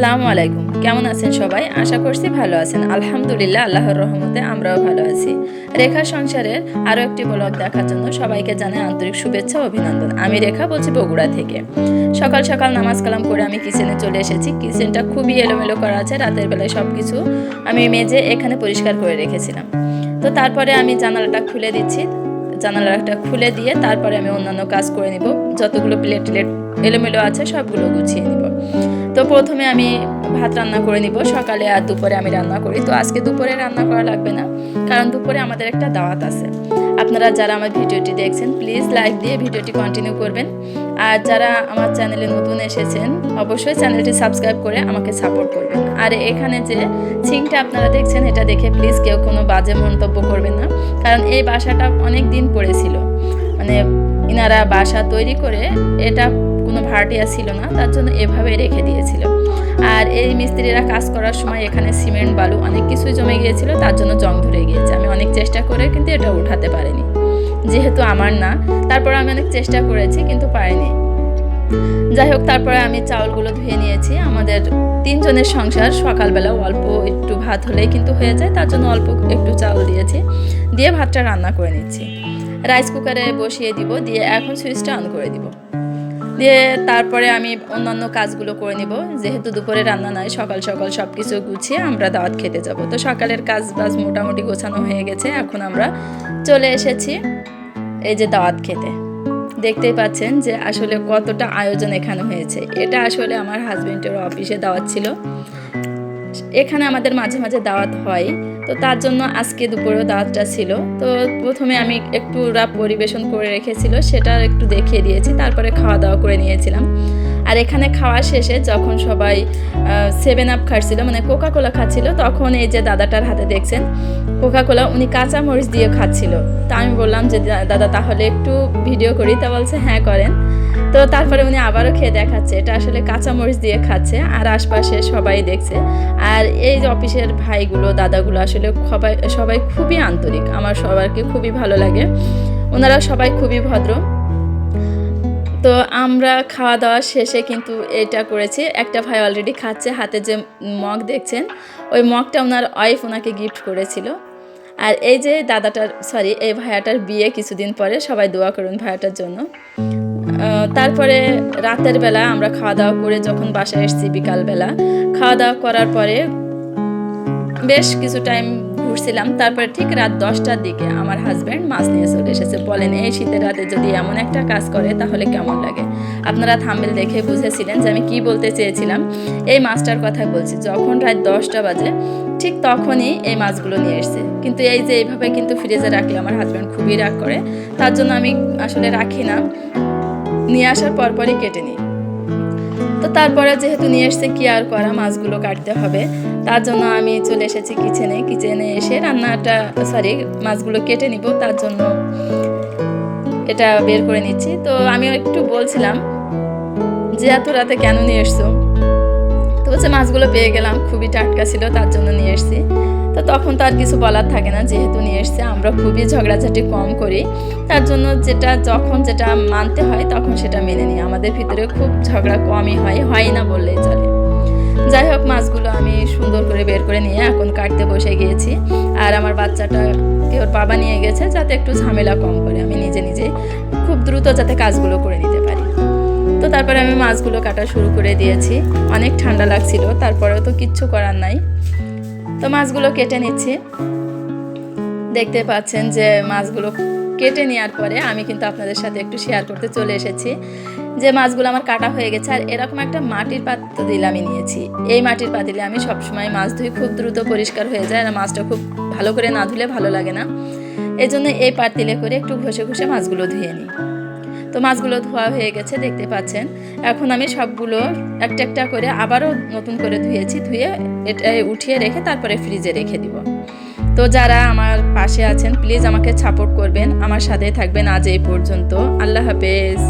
আসসালামু আলাইকুম। কেমন আছেন সবাই? আশা করছি ভালো আছেন। আলহামদুলিল্লাহ, আল্লাহর রহমতে আমরাও ভালো আছি। রেখা সংসারের আরও একটি ব্লগ দেখার জন্য সবাইকে জানাই আন্তরিক শুভেচ্ছা অভিনন্দন। আমি রেখা বলছি বগুড়া থেকে। সকাল সকাল নামাজ কালাম করে আমি কিচেনে চলে এসেছি। কিচেনটা খুবই এলোমেলো করা আছে। রাতের বেলায় সব কিছু আমি মেজে এখানে পরিষ্কার করে রেখেছিলাম। তো তারপরে আমি জানালাটা খুলে দিচ্ছি। জানালাটা খুলে দিয়ে তারপরে আমি অন্যান্য কাজ করে নিব। যতগুলো প্লেট টেলেট এলোমেলো আছে, সবগুলো গুছিয়ে নিব। তো প্রথমে আমি ভাত রান্না করে নিব। সকালে আর দুপুরে আমি রান্না করি। তো আজকে দুপুরে রান্না করা লাগবে না, কারণ দুপুরে আমাদের একটা দাওয়াত আছে। আপনারা যারা আমার ভিডিওটি দেখছেন প্লিজ লাইক দিয়ে ভিডিওটি কন্টিনিউ করবেন। আর যারা আমার চ্যানেলে নতুন এসেছেন, অবশ্যই চ্যানেলটি সাবস্ক্রাইব করে আমাকে সাপোর্ট করবেন। আর এখানে যে সিংটা আপনারা দেখছেন, এটা দেখে প্লিজ কেউ কোনো বাজে মন্তব্য করবেন না। কারণ এই বাসাটা অনেক দিন পড়েছিল। মানে ইনারা বাসা তৈরি করে, এটা কোনো ভাড়াটিয়া ছিল না, তার জন্য এভাবে রেখে দিয়েছিল। আর এই মিস্ত্রিরা কাজ করার সময় এখানে সিমেন্ট, বালু অনেক কিছুই জমে গিয়েছিল, তার জন্য জং ধরে গিয়েছে। আমি অনেক চেষ্টা করে কিন্তু এটা উঠাতে পারিনি। যেহেতু আমার না, তারপর আমি অনেক চেষ্টা করেছি কিন্তু পারিনি যাই হোক, তারপরে আমি চাউলগুলো ধুয়ে নিয়েছি। আমাদের তিনজনের সংসার সকালবেলা অল্প একটু ভাত হলেই কিন্তু হয়ে যায়, তার জন্য অল্প একটু চাউল দিয়েছি। দিয়ে ভাতটা রান্না করে নিচ্ছি। রাইস কুকারে বসিয়ে দিব, দিয়ে এখন সুইচটা অন করে দিব। দিয়ে তারপরে আমি অন্যান্য কাজগুলো করে নিব। যেহেতু দুপুরে রান্না নাই, সকাল সকাল সব কিছু গুছিয়ে আমরা দাওয়াত খেতে যাব। তো সকালের কাজ বাজ মোটামুটি গোছানো হয়ে গেছে, এখন আমরা চলে এসেছি এই যে দাওয়াত খেতে। দেখতেই পাচ্ছেন যে আসলে কতটা আয়োজন এখানে হয়েছে। এটা আসলে আমার হাজব্যান্ডের অফিসে দাওয়াত ছিল। এখানে আমাদের মাঝে মাঝে দাওয়াত হয়। তো তার জন্য আজকে দুপুরেও দাওয়াতটা ছিল। তো প্রথমে আমি একটু ওরা পরিবেশন করে রেখেছিল, সেটা একটু দেখিয়ে দিয়েছি। তারপরে খাওয়া দাওয়া করে নিয়েছিলাম। আর এখানে খাওয়া শেষে যখন সবাই সেভেন আপ খাচ্ছিল মানে কোকা কোলা খাচ্ছিল, তখন এই যে দাদাটার হাতে দেখছেন কোকা কোলা উনি কাঁচা মরিচ দিয়ে খাচ্ছিল। তা আমি বললাম যে দাদা তাহলে একটু ভিডিও করি। তা বলছে হ্যাঁ করেন। তো তারপরে উনি আবারও খেয়ে দেখাচ্ছে। এটা আসলে কাঁচামরিচ দিয়ে খাচ্ছে, আর আশপাশে সবাই দেখছে। আর এই যে অফিসের ভাইগুলো, দাদাগুলো আসলে সবাই সবাই খুবই আন্তরিক। আমার সবারকে খুবই ভালো লাগে। ওনারা সবাই খুবই ভদ্র। তো আমরা খাওয়া দাওয়া শেষে কিন্তু এটা করেছি। একটা ভাই অলরেডি খাচ্ছে, হাতে যে মগ দেখছেন, ওই মগটা ওনার ওয়াইফ ওনাকে গিফট করেছিল। আর এই যে দাদাটার সরি এই ভাইয়াটার বিয়ে কিছুদিন পরে, সবাই দোয়া করুন ভাইয়াটার জন্য। তারপরে রাতের বেলা আমরা খাওয়া দাওয়া করে যখন বাসায় এসেছি বিকালবেলা, খাওয়া দাওয়া করার পরে বেশ কিছু টাইম ঘুরছিলাম। তারপরে ঠিক রাত দশটার দিকে আমার হাজব্যান্ড মাছ নিয়ে চলে এসেছে। বলেন, এই শীতের রাতে যদি এমন একটা কাজ করে, তাহলে কেমন লাগে? আপনারা থাম্বেল দেখে বুঝেছিলেন যে আমি কি বলতে চেয়েছিলাম। এই মাছটার কথা বলছি, যখন রাত দশটা বাজে, ঠিক তখনই এই মাছগুলো নিয়ে এসছে। কিন্তু এই যে এইভাবে কিন্তু ফ্রিজে রাখলে আমার হাজব্যান্ড খুবই রাগ করে। তার জন্য আমি আসলে রাখি না। নিয়ে আসার পরপরই কেটে নিই। তো তারপরে যেহেতু নিয়ে এসছে, কি আর করা? মাছগুলো কাটতে হবে। তার জন্য আমি চলে এসেছি কিচেনে কিচেনে এসে রান্নাটা সরি মাছগুলো কেটে নিব। তার জন্য এটা বের করে নিচ্ছি। তো আমি একটু বলছিলাম যে, এত রাতে কেন নিয়ে এসছো? বলছে, মাছগুলো পেয়ে গেলাম, খুবই টাটকা ছিল, তার জন্য নিয়ে এসছি। তো তখন তো আর কিছু বলার থাকে না, যেহেতু নিয়ে এসছে, আমরা খুবই ঝগড়াঝাটি কম করি। তার জন্য যেটা, যখন যেটা মানতে হয়, তখন সেটা মেনে নিই। আমাদের ভিতরে খুব ঝগড়া কমই হয় হয় না বললেই চলে। যাই হোক, মাছগুলো আমি সুন্দর করে বের করে নিয়ে এখন কাটতে বসে গিয়েছি। আর আমার বাচ্চাটা ওর বাবা নিয়ে গেছে, যাতে একটু ঝামেলা কম করে, আমি নিজে নিজে খুব দ্রুত যাতে কাজগুলো করে নিতে পারি। তারপরে আমি মাছগুলো কাটা শুরু করে দিয়েছি। অনেক ঠান্ডা লাগছিল, তারপরেও তো কিচ্ছু করার নাই। তো মাছগুলো কেটে নিচ্ছি। দেখতে পাচ্ছেন যে মাছগুলো কেটে নেওয়ার পরে আমি কিন্তু আপনাদের সাথে একটু শেয়ার করতে চলে এসেছি যে মাছগুলো আমার কাটা হয়ে গেছে আর এরকম একটা মাটির পাতিল আমি নিয়েছি। এই মাটির পাতিলে আমি সবসময় মাছ ধুই, খুব দ্রুত পরিষ্কার হয়ে যায় আর মাছটা খুব ভালো করে না ধুলে ভালো লাগে না। এই জন্য এই পাতিলে করে একটু ঘষে ঘষে মাছগুলো ধুয়ে নিই। তো মাছগুলো ধোয়া হয়ে গেছে, দেখতে পাচ্ছেন। এখন আমি সবগুলো একটা একটা করে আবারও নতুন করে ধুয়েছি, ধুয়ে এটা উঠিয়ে রেখে তারপরে ফ্রিজে রেখে দিব। তো যারা আমার পাশে আছেন প্লিজ আমাকে সাপোর্ট করবেন, আমার সাথে থাকবেন আজ এই পর্যন্ত। আল্লাহ হাফেজ।